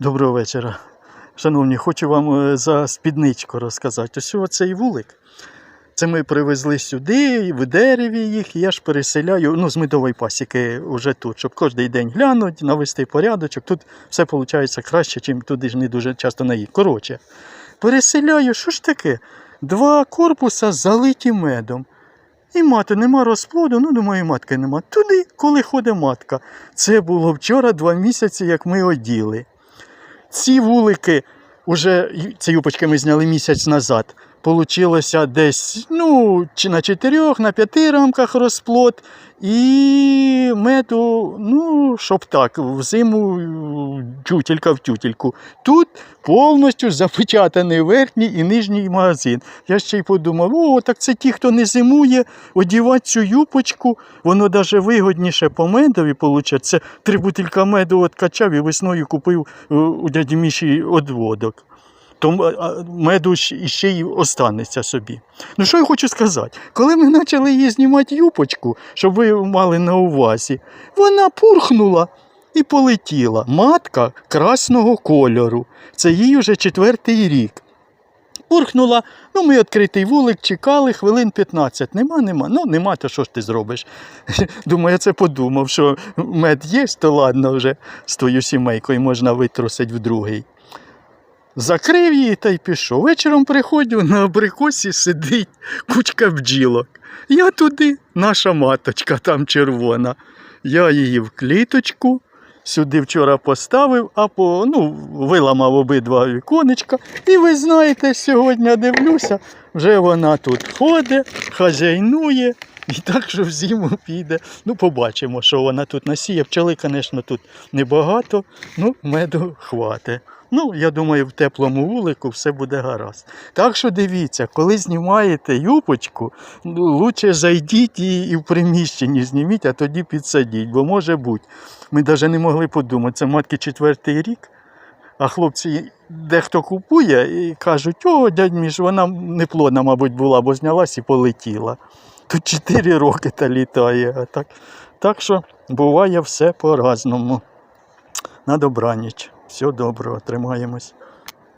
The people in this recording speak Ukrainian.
Доброго вечора. Шановні, хочу вам е, за спідничку розказати. Ось оцей вулик. Це ми привезли сюди, в дереві їх, і я ж переселяю ну, з медової пасіки вже тут, щоб кожен день глянути, навести порядочок. Тут все виходить краще, ніж туди ж не дуже часто наїдь. Коротше, переселяю, що ж таке? Два корпуса залиті медом. І мати, нема розплоду, ну думаю, матки нема. Туди, коли ходить матка. Це було вчора два місяці, як ми оділи. Ці вулики, уже ці юпочки ми зняли місяць назад. Получилося десь ну, на чотирьох, на п'яти рамках розплод. І меду, ну, щоб так, в зиму тютелька в тютельку. Тут повністю запечатаний верхній і нижній магазин. Я ще й подумав, о, так це ті, хто не зимує, одівати цю юпочку, воно навіть вигодніше по медові виходить. Це три бутилька меду откачав і весною купив е, у дяді Міші одводок. То меду ж іще й останеться собі. Ну що я хочу сказати? Коли ми почали її знімати юпочку, щоб ви мали на увазі, вона пурхнула і полетіла. Матка красного кольору. Це їй уже четвертий рік. Пурхнула, ну ми відкритий вулик, чекали хвилин 15. Нема, нема. Ну нема, то що ж ти зробиш? Думаю, я це подумав, що мед є, то ладно вже з твоєю сімейкою можна витрусити в другий. Закрив її та й пішов. Вечором приходжу, на абрикосі сидить кучка бджілок. Я туди, наша маточка там червона. Я її в кліточку сюди вчора поставив, а по, ну, виламав обидва віконечка. І ви знаєте, сьогодні дивлюся, вже вона тут ходить, хазяйнує. І так, що в зиму піде. Ну, побачимо, що вона тут насіє. Пчели, звісно, тут небагато, ну, меду хватить. Ну, я думаю, в теплому вулику все буде гаразд. Так що дивіться, коли знімаєте юпочку, ну, лучше зайдіть і, і в приміщенні зніміть, а тоді підсадіть, бо може бути. Ми навіть не могли подумати, це матки четвертий рік. А хлопці дехто купує і кажуть, о, дядь Міш, вона неплодна, мабуть, була, бо знялась і полетіла. Тут 4 роки та літає. А так, так що буває все по-разному. На добраніч. Всього доброго, тримаємось.